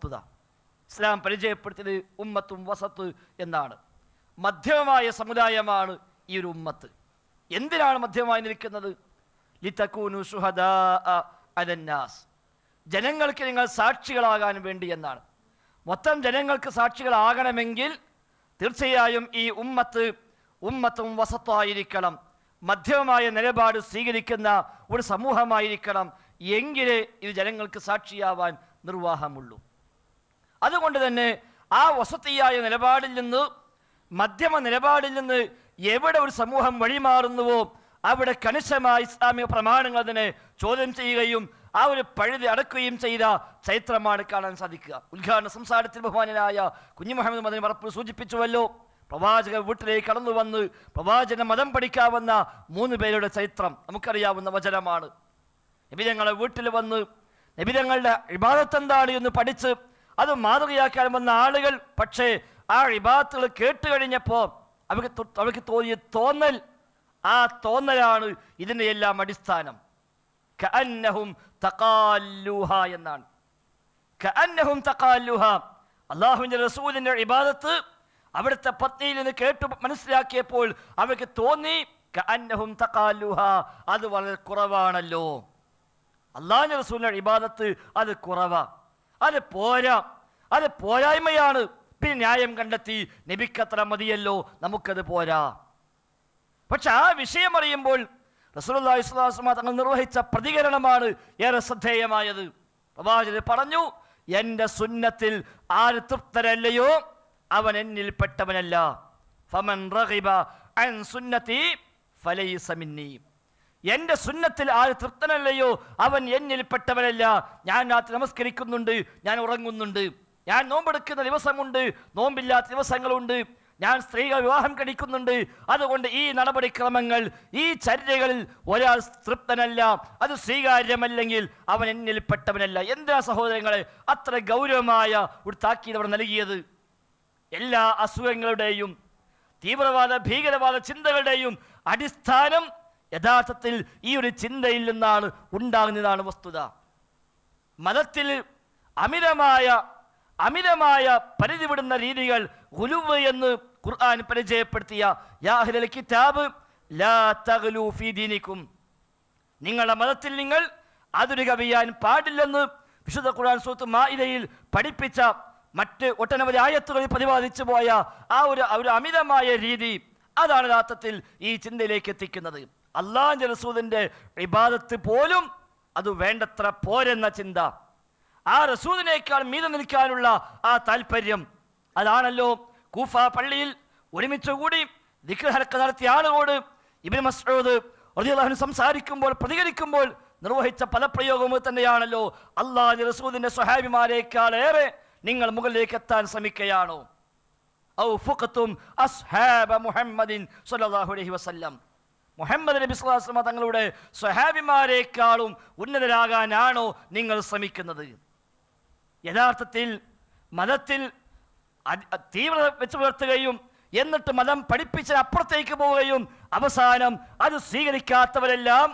വസ്തുത ഇസ്ലാം പരിചയപ്പെടുത്തിയത് ഉമ്മത്തും വസത്ത് എന്നാണ്. മധ്യമമായ സമുദായമാണ് ഈ ഒരു ഉമ്മത്ത്. എന്തിനാണ് മധ്യമായി നിൽക്കുന്നത്? ശുഹദാ അലന്നാസ്. ജനങ്ങൾക്ക് നിങ്ങൾ സാക്ഷികളാകാൻ വേണ്ടി എന്നാണ്. മൊത്തം ജനങ്ങൾക്ക് സാക്ഷികളാകണമെങ്കിൽ തീർച്ചയായും ഈ ഉമ്മത്ത് ഉമ്മത്തും വസത്തായിരിക്കണം. മധ്യമമായ നിലപാട് സ്വീകരിക്കുന്ന ഒരു സമൂഹമായിരിക്കണം. എങ്കിലേ ഇത് ജനങ്ങൾക്ക് സാക്ഷിയാവാൻ നിർവാഹമുള്ളൂ. അതുകൊണ്ട് തന്നെ ആ വസതിയായ നിലപാടിൽ നിന്ന് മധ്യമ നിലപാടിൽ നിന്ന് എവിടെ ഒരു സമൂഹം വഴിമാറുന്നുവോ അവിടെ കണിശമായ ഇസ്ലാമിക പ്രമാണങ്ങൾ അതിനെ ചോദ്യം ചെയ്യുകയും ആ ഒരു പഴുതി അടക്കുകയും ചെയ്ത ചരിത്രമാണ് കാണാൻ സാധിക്കുക. ഉദ്ഘാടന സംസാരത്തിൽ ബഹുമാനായ കുഞ്ഞു മുഹമ്മദ് മദനി മറപ്പ് സൂചിപ്പിച്ചുവല്ലോ പ്രവാചക വീട്ടിലേക്ക് കടന്നു വന്ന് പ്രവാചന മതം പഠിക്കാവുന്ന മൂന്ന് പേരുടെ ചരിത്രം നമുക്കറിയാവുന്ന വചനമാണ്. നബിതങ്ങളെ വീട്ടിൽ വന്ന് നബിതങ്ങളുടെ ഇബാദത്ത് എന്താണ് എന്ന് പഠിച്ച് അത് മാതൃകയാക്കാൻ വന്ന ആളുകൾ പക്ഷേ ആ ഇബാദത്തുകൾ കേട്ട് കഴിഞ്ഞപ്പോൾ അവർക്ക് അവർക്ക് തോന്നിയ തോന്നൽ ആ തോന്നലാണ് ഇതിന്റെ എല്ലാം അടിസ്ഥാനം. കഅന്നഹും എന്നാണ്. കഅന്നഹും അള്ളാഹുവിന്റെ റസൂലിന്റെ ഇബാദത്ത് അവിടുത്തെ പത്നിയിൽ നിന്ന് കേട്ട് മനസ്സിലാക്കിയപ്പോൾ അവർക്ക് തോന്നി കഅന്നഹും തഖാല്ലുഹ അത് വളരെ കുറവാണല്ലോ. അള്ളാഹിന്റെ റസൂലിന്റെ ഇബാദത്ത് അത് കുറവാ. അത് പോരാ. അത് പോരായ്മയാണ്. പിന്നെ ന്യായം കണ്ടെത്തി. നബിക്കത്ര മതിയല്ലോ. നമുക്കത് പോരാ. പക്ഷെ ആ വിഷയം അറിയുമ്പോൾ റസൂലുള്ളാഹി തങ്ങൾ നിർവഹിച്ച പ്രതികരണമാണ് ഏറെ ശ്രദ്ധേയമായത്. പ്രവാചകർ പറഞ്ഞു എന്റെ സുന്നത്തിൽ ആര് തൃപ്തരല്ലയോ? അവൻ എന്നിൽപ്പെട്ടവനല്ല ഫമൻ റഗിബ അൻ സുന്നതി ഫലൈസ മിന്നി. എന്റെ സുന്നത്തിൽ ആര് തൃപ്തനല്ലയോ? അവൻ എന്നിൽപ്പെട്ടവനല്ല ഞാൻ രാത്രി നമസ്കരിക്കുന്നുണ്ട് ഞാൻ ഉറങ്ങുന്നുണ്ട്. ഞാൻ നോമ്പെടുക്കുന്ന ദിവസമുണ്ട് നോമ്പില്ലാത്ത ദിവസങ്ങളുണ്ട്. ഞാൻ സ്ത്രീകൾ വിവാഹം കഴിക്കുന്നുണ്ട്. അതുകൊണ്ട് ഈ നടപടിക്രമങ്ങൾ ഈ ചര്യകളിൽ ഒരാൾ തൃപ്തനല്ല. അത് സ്വീകാര്യമല്ലെങ്കിൽ അവൻ എന്നിൽപ്പെട്ടവനല്ല എന്താ സഹോദരങ്ങളെ അത്ര ഗൗരവമായ ഒരു താക്കീത് അവർ നൽകിയത്? എല്ലാ അസുഖങ്ങളുടെയും തീവ്രവാദ ഭീകരവാദ ചിന്തകളുടെയും അടിസ്ഥാനം യഥാർത്ഥത്തിൽ ഈ ഒരു ചിന്തയിൽ നിന്നാണ് ഉണ്ടാകുന്നതാണ് വസ്തുത. മതത്തിൽ അമിതമായ അമിതമായ പരിധി വിടുന്ന രീതികൾ ഗുലുവ് എന്ന് ഖുർആൻ പരിചയപ്പെടുത്തിയ യാഹിലൽ കിതാബ് ലാ ഫീ നിങ്ങളുടെ മതത്തിൽ നിങ്ങൾ അതൊരു കവിയാൻ പാടില്ലെന്ന് വിശുദ്ധ ഖുർആൻ സൂത്ത് മായിരയിൽ പഠിപ്പിച്ച മറ്റ് ഒട്ടനവധി ആയത്തുകളിൽ പ്രതിപാദിച്ചു പോയ ആ ഒരു ഒരു അമിതമായ രീതി അതാണ് യഥാർത്ഥത്തിൽ ഈ ചിന്തയിലേക്ക് എത്തിക്കുന്നത്. അള്ളാഹ് റസൂദിന്റെ ഇബാദത്ത് പോലും അത് വേണ്ടത്ര പോരെന്ന ചിന്ത. ആ റസൂദിനേക്കാൾ മീത നിൽക്കാനുള്ള ആ താല്പര്യം അതാണല്ലോ കൂഫ പള്ളിയിൽ ഒരുമിച്ച് കൂടി ദിക്ഹലക്ക നടത്തിയ ആളുകളോട് ഇബിൻ മസ്ഊദ് റതിയാഹു സംസാരിക്കുമ്പോൾ പ്രതികരിക്കുമ്പോൾ നിർവഹിച്ച പദപ്രയോഗവും തന്നെയാണല്ലോ. അള്ളാഹ് റസൂദിന്റെ സ്വഹാബിമാരെക്കാളേറെ നിങ്ങൾ മുകളിലേക്ക് എത്താൻ ശ്രമിക്കുകയാണോ ഔ ഫുഖത്തും അസ്ഹാബ മുഹമ്മദിൻ സ്വല്ലല്ലാഹു അലൈഹി വസല്ലം. മുഹമ്മദ് നബി വസല്ലം തങ്ങളുടെ സ്വഹാബിമാരെക്കാളും ഉന്നതരാകാനാണോ നിങ്ങൾ ശ്രമിക്കുന്നത്? യഥാർത്ഥത്തിൽ മതത്തിൽ തീവ്രത വെച്ച് പുലർത്തുകയും എന്നിട്ട് മതം പഠിപ്പിച്ച് അപ്പുറത്തേക്ക് പോവുകയും അവസാനം അത് സ്വീകരിക്കാത്തവരെല്ലാം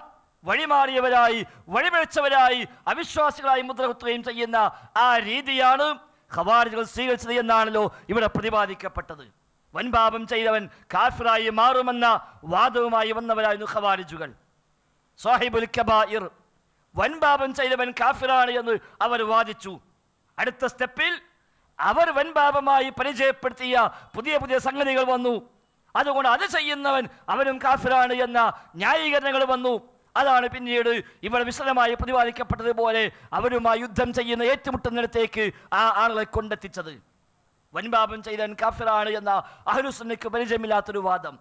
വഴിമാറിയവരായി വഴിപിഴച്ചവരായി അവിശ്വാസികളായി മുദ്രകുത്തുകയും ചെയ്യുന്ന ആ രീതിയാണ് ഖവാരികൾ സ്വീകരിച്ചത് എന്നാണല്ലോ ഇവിടെ പ്രതിപാദിക്കപ്പെട്ടത്. വൻപാപം ചെയ്തവൻ കാഫിറായി മാറുമെന്ന വാദവുമായി വന്നവരായിരുന്നു ഖവാരിജുകൾ. സാഹിബുൽ കബായിർ. വൻപാപം ചെയ്തവൻ കാഫിറാണ് എന്ന് അവർ വാദിച്ചു. അടുത്ത സ്റ്റെപ്പിൽ അവർ വൻപാപമായി പരിചയപ്പെടുത്തിയ പുതിയ പുതിയ സംഗതികൾ വന്നു. അതുകൊണ്ട് അത് ചെയ്യുന്നവൻ അവനും കാഫിറാണ് എന്ന ന്യായീകരണങ്ങൾ വന്നു. അതാണ് പിന്നീട് ഇവിടെ വിശദമായി പ്രതിപാദിക്കപ്പെട്ടതുപോലെ അവരുമായി യുദ്ധം ചെയ്യുന്ന ഏറ്റുമുട്ടുന്നിടത്തേക്ക് ആ ആളുകളെ കൊണ്ടെത്തിച്ചത്. വൻപാപം ചെയ്തവൻ കാഫിറാണ് എന്ന അഹ്ലുസുന്നയ്ക്ക് പരിചയമില്ലാത്തൊരു വാദം.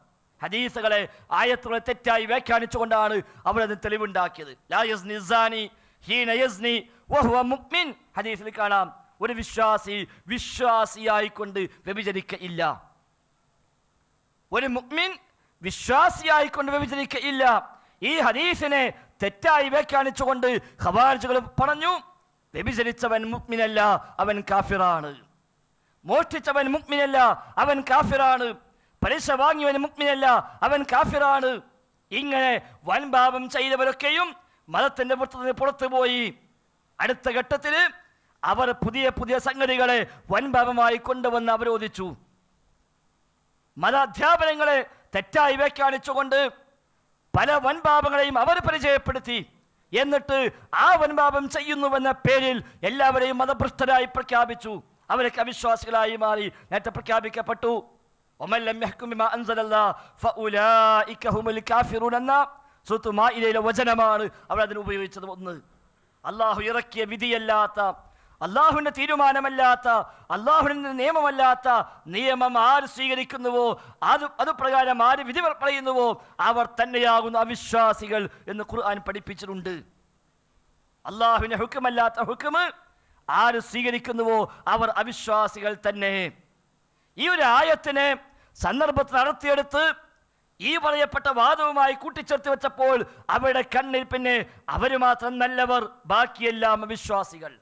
ഹദീസുകളെ ആയത്തുകളെ തെറ്റായി വ്യാഖ്യാനിച്ചുകൊണ്ടാണ് അവരത് തെളിവുണ്ടാക്കിയത്. ഹദീസിൽ കാണാം ഒരു വിശ്വാസി വിശ്വാസിയായിക്കൊണ്ട് വ്യഭിചരിക്കയില്ല. ഒരു മുഅ്മിൻ വിശ്വാസിയായിക്കൊണ്ട് വ്യഭിചരിക്കയില്ല. ഈ ഹദീസിനെ തെറ്റായി വ്യാഖ്യാനിച്ചുകൊണ്ട് ഖവാരിജുകൾ പറഞ്ഞു വ്യഭിചരിച്ചവൻ മുക്മിനല്ല അവൻ കാഫിറാണ്. മോഷ്ടിച്ചവൻ മുക്മിനല്ല അവൻ കാഫിറാണ്. പലിശ വാങ്ങിയവൻ മുക്മിനല്ല അവൻ കാഫിറാണ്. ഇങ്ങനെ വൻപാപം ചെയ്തവരൊക്കെയും മതത്തിന്റെ പുറത്തുനിന്ന് പുറത്തു പോയി അടുത്ത ഘട്ടത്തിൽ അവർ പുതിയ പുതിയ സംഗതികളെ വൻപാപമായി കൊണ്ടുവന്ന് അവരോധിച്ചു. മതാധ്യാപനങ്ങളെ തെറ്റായി വ്യാഖ്യാനിച്ചുകൊണ്ട് പല വൻപാപങ്ങളെയും അവർ പരിചയപ്പെടുത്തി. എന്നിട്ട് ആ വൻപാപം ചെയ്യുന്നുവെന്ന പേരിൽ എല്ലാവരെയും മതഭ്രഷ്ടരായി പ്രഖ്യാപിച്ചു. അവരൊക്കെ അവിശ്വാസികളായി മാറി. നേരത്തെ പ്രഖ്യാപിക്കപ്പെട്ടു. എന്ന സുത്തു മായിലെ വചനമാണ് ഉപയോഗിച്ചത് ഒന്ന്. അള്ളാഹു ഇറക്കിയ വിധിയല്ലാത്ത അള്ളാഹുവിന്റെ തീരുമാനമല്ലാത്ത അള്ളാഹുവിന്റെ നിയമമല്ലാത്ത നിയമം ആര് സ്വീകരിക്കുന്നുവോ അത് അത് പ്രകാരം ആര് വിധി പറയുന്നുവോ അവർ തന്നെയാകുന്ന അവിശ്വാസികൾ എന്ന് ഖുർആൻ പഠിപ്പിച്ചിട്ടുണ്ട്. അള്ളാഹുവിന്റെ ഹുക്കുമല്ലാത്ത ഹുക്കുമ് ആര് സ്വീകരിക്കുന്നുവോ അവർ അവിശ്വാസികൾ തന്നെ. ഈ ഒരു ആയത്തിനെ സന്ദർഭത്തിൽ നടത്തിയെടുത്ത് ഈ പറയപ്പെട്ട വാദവുമായി കൂട്ടിച്ചേർത്ത് വെച്ചപ്പോൾ അവരുടെ കണ്ണിൽ പിന്നെ അവർ മാത്രം നല്ലവർ ബാക്കിയെല്ലാം അവിശ്വാസികൾ.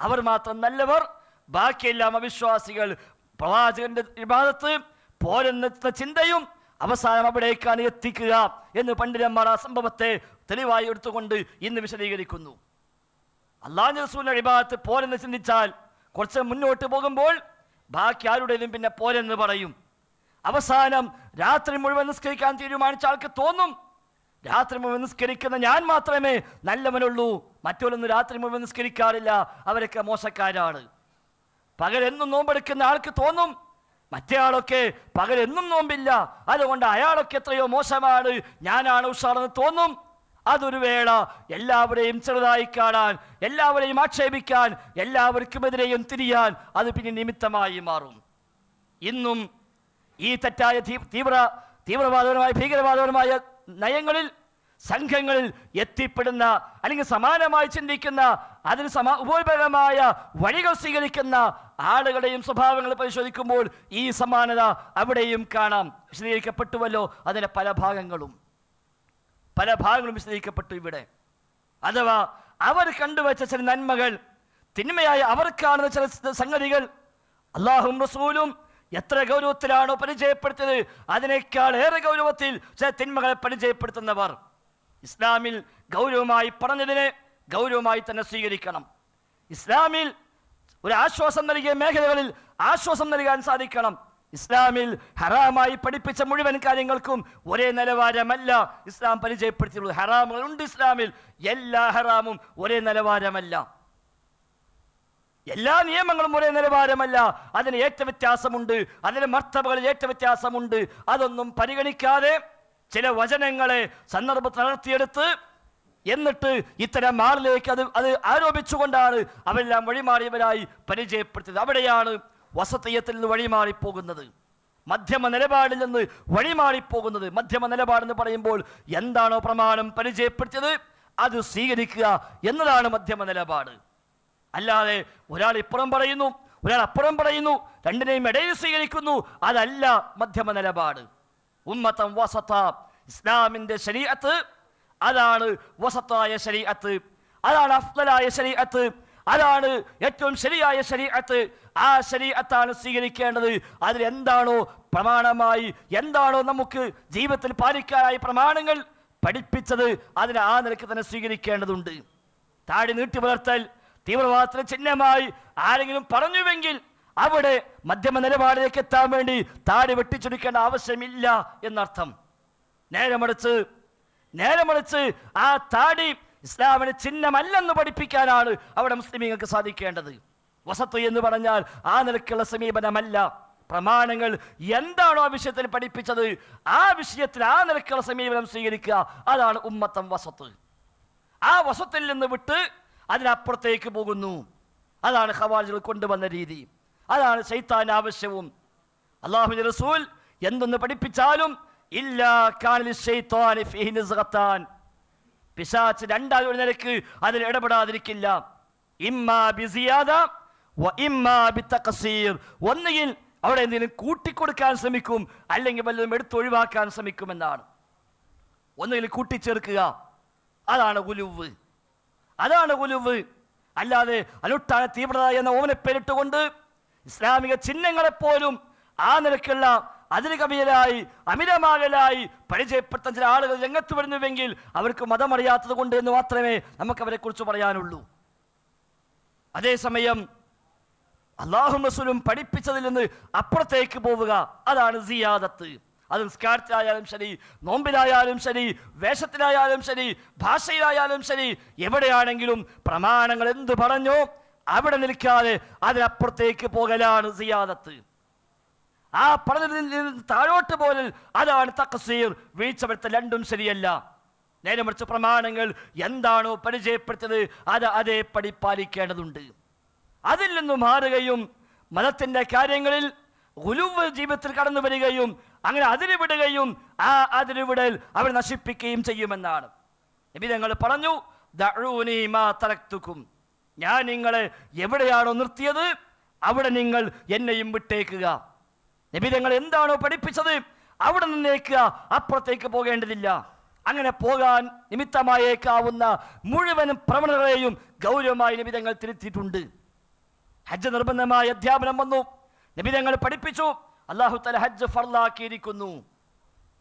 അവർ മാത്രം നല്ലവർ ബാക്കിയെല്ലാം അവിശ്വാസികൾ. പ്രവാചകന്റെ വിവാദത്ത് പോരെന്ന ചിന്തയും അവസാനം അവിടേക്കാണ് എത്തിക്കുക എന്ന് പണ്ഡിതന്മാർ ആ സംഭവത്തെ തെളിവായി എടുത്തുകൊണ്ട് ഇന്ന് വിശദീകരിക്കുന്നു. അള്ളാഹു റസൂലിന്റെ വിഭാഗത്ത് പോരെന്ന് ചിന്തിച്ചാൽ കുറച്ച് മുന്നോട്ട് പോകുമ്പോൾ ബാക്കി ആരുടേതും പിന്നെ പോരെന്ന് പറയും. അവസാനം രാത്രി മുഴുവൻ നിസ്കരിക്കാൻ തീരുമാനിച്ച ആൾക്ക് തോന്നും. രാത്രി മുഴുവൻ നിസ്കരിക്കുന്ന ഞാൻ മാത്രമേ നല്ലവനുള്ളൂ. മറ്റൊരൊന്നും രാത്രി മുഴുവൻ നിസ്കരിക്കാറില്ല. അവരൊക്കെ മോശക്കാരാണ്. പകലെന്നും നോമ്പെടുക്കുന്ന ആൾക്ക് തോന്നും. മറ്റേ ആളൊക്കെ പകലെന്നും നോമ്പില്ല. അതുകൊണ്ട് അയാളൊക്കെ എത്രയോ മോശമാണ്. ഞാനാണ് ഉഷാറെന്ന് തോന്നും. അതൊരു വേള. എല്ലാവരെയും ചെറുതായി കാണാൻ എല്ലാവരെയും ആക്ഷേപിക്കാൻ എല്ലാവർക്കുമെതിരെയും തിരിയാൻ അത് പിന്നെ നിമിത്തമായി മാറും. ഇന്നും ഈ തെറ്റായ തീവ്ര തീവ്രവാദപരമായ ഭീകരവാദപരമായ നയങ്ങളിൽ സംഘങ്ങളിൽ എത്തിപ്പെടുന്ന അല്ലെങ്കിൽ സമാനമായി ചിന്തിക്കുന്ന അതിന് സമാ ഉപോത്ഭകമായ വഴികൾ സ്വീകരിക്കുന്ന ആളുകളുടെയും സ്വഭാവങ്ങൾ പരിശോധിക്കുമ്പോൾ ഈ സമാനത അവിടെയും കാണാം. വിശദീകരിക്കപ്പെട്ടുവല്ലോ അതിന്റെ പല ഭാഗങ്ങളും. പല ഭാഗങ്ങളും വിശദീകരിക്കപ്പെട്ടു ഇവിടെ. അഥവാ അവർ കണ്ടുവച്ച ചില നന്മകൾ തിന്മയായ അവർ കാണുന്ന ചില സംഗതികൾ അള്ളാഹും റസൂലും എത്ര ഗൗരവത്തിലാണോ പരിചയപ്പെടുത്തിയത് അതിനേക്കാൾ ഏറെ ഗൗരവത്തിൽ ചില തിന്മകളെ പരിചയപ്പെടുത്തുന്നവർ. ഇസ്ലാമിൽ ഗൗരവമായി പറഞ്ഞതിനെ ഗൗരവമായി തന്നെ സ്വീകരിക്കണം. ഇസ്ലാമിൽ ഒരു ആശ്വാസം നൽകിയ മേഖലകളിൽ ആശ്വാസം നൽകാൻ സാധിക്കണം. ഇസ്ലാമിൽ ഹറാമായി പഠിപ്പിച്ച മുഴുവൻ കാര്യങ്ങൾക്കും ഒരേ നിലവാരമല്ല ഇസ്ലാം പരിചയപ്പെടുത്തിയിട്ടുള്ളത്. ഹറാമുകൾ ഉണ്ട് ഇസ്ലാമിൽ. എല്ലാ ഹറാമും ഒരേ നിലവാരമല്ല. എല്ലാ നിയമങ്ങളും ഒരേ നിലവാരമല്ല. അതിന് ഏറ്റ വ്യത്യാസമുണ്ട്. അതിന് മർത്തബകളിൽ ഏറ്റ വ്യത്യാസമുണ്ട്. അതൊന്നും പരിഗണിക്കാതെ ചില വചനങ്ങളെ സന്ദർഭ തളർത്തിയെടുത്ത് എന്നിട്ട് ഇത്തരം ആളിലേക്ക് അത് അത് ആരോപിച്ചുകൊണ്ടാണ് അവരെല്ലാം വഴിമാറിയവരായി പരിചയപ്പെടുത്തിയത്. അവിടെയാണ് വസതീയത്തിൽ നിന്ന് വഴിമാറിപ്പോകുന്നത്. മധ്യമ നിലപാടിൽ നിന്ന് വഴിമാറിപ്പോകുന്നത്. മധ്യമ നിലപാടെന്ന് പറയുമ്പോൾ എന്താണോ പ്രമാണം പരിചയപ്പെടുത്തിയത്? അത് സ്വീകരിക്കുക എന്നതാണ് മധ്യമ നിലപാട്. അല്ലാതെ ഒരാൾ ഇപ്പുറം പറയുന്നു ഒരാൾ അപ്പുറം പറയുന്നു രണ്ടിനെയും ഇടയിൽ സ്വീകരിക്കുന്നു അതല്ല മധ്യമ നിലപാട്. ഉമ്മത്തം വസത്ത ഇസ്ലാമിന്റെ ശരീഅത്ത്. അതാണ് വസത്തായ ശരീഅത്ത്. അതാണ് അഫ്ദലായ ശരീഅത്ത്. അതാണ് ഏറ്റവും ശരിയായ ശരീഅത്ത്. ആ ശരീരത്താണ് സ്വീകരിക്കേണ്ടത്. അതിൽ എന്താണോ പ്രമാണമായി എന്താണോ നമുക്ക് ജീവിതത്തിൽ പാലിക്കാനായി പ്രമാണങ്ങൾ പഠിപ്പിച്ചത് അതിനെ ആ നിലയ്ക്ക് തന്നെ സ്വീകരിക്കേണ്ടതുണ്ട്. താടി നീട്ടി പുലർത്തൽ തീവ്രവാദത്തിന് ചിഹ്നമായി ആരെങ്കിലും പറഞ്ഞുവെങ്കിൽ അവിടെ മധ്യമ നിലപാടിലേക്ക് എത്താൻ വേണ്ടി താടി വെട്ടിച്ചൊടുക്കേണ്ട ആവശ്യമില്ല എന്നർത്ഥം. നേരമടച്ച് നേരമടച്ച് ആ താടി ഇസ്ലാമിന് ചിഹ്നമല്ലെന്ന് പഠിപ്പിക്കാനാണ് അവിടെ മുസ്ലിമീങ്ങൾക്ക് സാധിക്കേണ്ടത്. വസത്ത് എന്ന് പറഞ്ഞാൽ ആ നിലക്കുള്ള സമീപനമല്ല. പ്രമാണങ്ങൾ എന്താണോ ആ വിഷയത്തിൽ പഠിപ്പിച്ചത് ആ വിഷയത്തിൽ ആ നിലക്കുള്ള സമീപനം സ്വീകരിക്കുക അതാണ് ഉമ്മത്തം വസത്ത്. ആ വസത്തിൽ നിന്ന് വിട്ട് അതിനപ്പുറത്തേക്ക് പോകുന്നു. അതാണ് ഖവാജികൾ കൊണ്ടുവന്ന രീതി. അതാണ് ശൈത്താൻ ആവശ്യവും. അള്ളാഹു റസൂൽ എന്തൊന്ന് പഠിപ്പിച്ചാലും ഇല്ലാ കാനിൽ ഷെയ്ത്താൻ ഫീഹി നിസ്ഗത്താൻ. പിശാച്ച് രണ്ടായി ഒരു നിലയ്ക്ക് അതിൽ ഇടപെടാതിരിക്കില്ല. ഇമ്മാ ബിസിയാദ ഇമ്മാ ഒന്നുകിൽ അവിടെ എന്തെങ്കിലും കൂട്ടിക്കൊടുക്കാൻ ശ്രമിക്കും അല്ലെങ്കിൽ വല്ലതും എടുത്തൊഴിവാക്കാൻ ശ്രമിക്കുമെന്നാണ് ഒന്നുകിൽ കൂട്ടിച്ചേർക്കുക. അതാണ് ഉലുവ് അതാണ് ഉലുവ് അല്ലാതെ അനുഷ്ഠാന തീവ്രത എന്ന ഓമനെ പേരിട്ടുകൊണ്ട് ഇസ്ലാമിക ചിഹ്നങ്ങളെപ്പോലും ആ നിലക്കുള്ള അതിന് കവിയലായി അമിതമാകലായി പരിചയപ്പെട്ട ചില ആളുകൾ രംഗത്ത് വരുന്നുവെങ്കിൽ അവർക്ക് മതമറിയാത്തത് കൊണ്ട് എന്ന് മാത്രമേ നമുക്ക് അവരെ കുറിച്ച് പറയാനുള്ളൂ. അതേസമയം അള്ളാഹു റസൂലും പഠിപ്പിച്ചതിൽ നിന്ന് അപ്പുറത്തേക്ക് പോവുക അതാണ് സിയാദത്ത്. അത് നിസ്കാരത്തിലായാലും ശരി നോമ്പിലായാലും ശരി വേഷത്തിലായാലും ശരി ഭാഷയിലായാലും ശരി എവിടെയാണെങ്കിലും പ്രമാണങ്ങൾ എന്ത് പറഞ്ഞോ അവിടെ നിൽക്കാതെ അതിനപ്പുറത്തേക്ക് പോകലാണ് സിയാദത്ത്. ആ പറഞ്ഞതിൽ നിന്ന് താഴോട്ട് പോലെ അതാണ് തക്കസീർ വീഴ്ച വരുത്തൽ രണ്ടും ശരിയല്ല. നേരെ മറിച്ച് പ്രമാണങ്ങൾ എന്താണോ പരിചയപ്പെടുത്തിയത് അത് അതേപടി പാലിക്കേണ്ടതുണ്ട്. അതിൽ നിന്ന് മാറുകയും മതത്തിന്റെ കാര്യങ്ങളിൽ ഉലുവ് ജീവിതത്തിൽ കടന്നു വരികയും അങ്ങനെ അതിരുവിടുകയും ആ അതിരുവിടൽ അവർ നശിപ്പിക്കുകയും ചെയ്യുമെന്നാണ്. നബി ഞങ്ങൾ പറഞ്ഞു തലക്തുക്കും ഞാൻ നിങ്ങളെ എവിടെയാണോ നിർത്തിയത് അവിടെ നിങ്ങൾ എന്നെയും വിട്ടേക്കുക. നബി തങ്ങൾ എന്താണോ പഠിപ്പിച്ചത് അവിടെ നിന്നേക്കുക അപ്പുറത്തേക്ക് പോകേണ്ടതില്ല. അങ്ങനെ പോകാൻ നിമിത്തമായേക്കാവുന്ന മുഴുവൻ പ്രവണതകളെയും ഗൗരവമായി നിബിതങ്ങൾ തിരുത്തിയിട്ടുണ്ട്. ഹജ്ജ് നിർബന്ധമായ അധ്യാപനം വന്നു. നബി ഞങ്ങൾ പഠിപ്പിച്ചു. അള്ളാഹു തല ഹജ്ജ് ഫർലാക്കിയിരിക്കുന്നു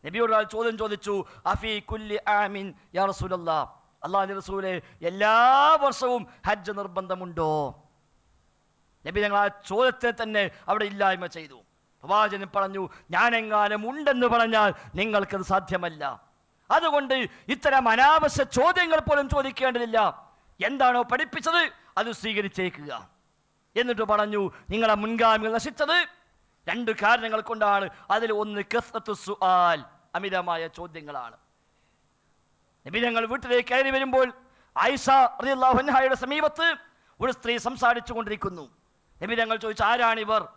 നബിയോട് ഒരാൾ ചോദ്യം ചോദിച്ചു അഫി കുല്ലി ആമിൻ യാ റസൂലെ എല്ലാ വർഷവും ഹജ്ജ് നിർബന്ധമുണ്ടോ? നബി ഞങ്ങൾ ആ ചോദ്യത്തെ തന്നെ അവിടെ ഇല്ലായ്മ ചെയ്തു. പ്രവാചകൻ പറഞ്ഞു ഞാനെങ്ങാനും ഉണ്ടെന്ന് പറഞ്ഞാൽ നിങ്ങൾക്കത് സാധ്യമല്ല. അതുകൊണ്ട് ഇത്തരം അനാവശ്യ ചോദ്യങ്ങൾ പോലും ചോദിക്കേണ്ടതില്ല. എന്താണോ പഠിപ്പിച്ചത് അത് സ്വീകരിച്ചേക്കുക. എന്നിട്ട് പറഞ്ഞു നിങ്ങളെ മുൻഗാമികൾ നശിച്ചത് രണ്ട് കാരണങ്ങൾ കൊണ്ടാണ്. അതിൽ ഒന്ന് സുആൽ അമിതമായ ചോദ്യങ്ങളാണ്. നിബിധങ്ങൾ വീട്ടിലേക്ക് കയറി വരുമ്പോൾ ആയിഷ അൻഹയുടെ സമീപത്ത് ഒരു സ്ത്രീ സംസാരിച്ചു കൊണ്ടിരിക്കുന്നു നിബിധങ്ങൾ ചോദിച്ചു ആരാണിവർ?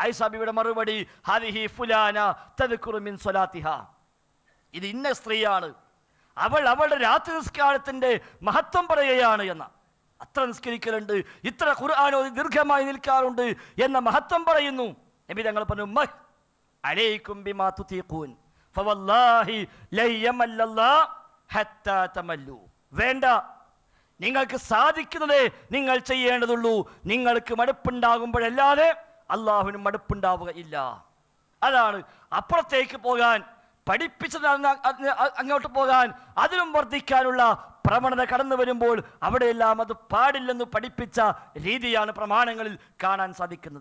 ആയിഷ ബിയുടെ മറുപടി ഹരിഹി ഫുലാന തദ്കുറു മിൻ സ്വലാത്തിഹ. ഇത് ഇന്ന സ്ത്രീയാണ്. അവൾ അവളുടെ രാത്രി നിസ്കാരത്തിന്റെ മഹത്വം പറയുകയാണ് എന്ന. അത്ര നിസ്കരിക്കലുണ്ട് ഇത്ര ഖുർആാനോ ദീർഘമായി നിൽക്കാറുണ്ട് എന്ന മഹത്വം പറയുന്നു. നബി തങ്ങൾ പറഞ്ഞു മഹ് അലൈക്കും ബിമാ തുതീഖൂൻ. ഫവല്ലാഹി ലയ്യമല്ലല്ലാ ഹത്താ വേണ്ട. നിങ്ങൾക്ക് സാധിക്കുന്നതേ നിങ്ങൾ ചെയ്യേണ്ടതുള്ളൂ. നിങ്ങൾക്ക് മടുപ്പുണ്ടാകുമ്പോഴല്ലാതെ അള്ളാഹുവിന് മടുപ്പുണ്ടാവുകയില്ല അതാണ് അപ്പുറത്തേക്ക് പോകാൻ പഠിപ്പിച്ചത് അങ്ങോട്ട് പോകാൻ അതിലും വർദ്ധിക്കാനുള്ള പ്രവണത കടന്നു വരുമ്പോൾ അവിടെയെല്ലാം അത് പാടില്ലെന്ന് പഠിപ്പിച്ച രീതിയാണ് പ്രമാണങ്ങളിൽ കാണാൻ സാധിക്കുന്നത്.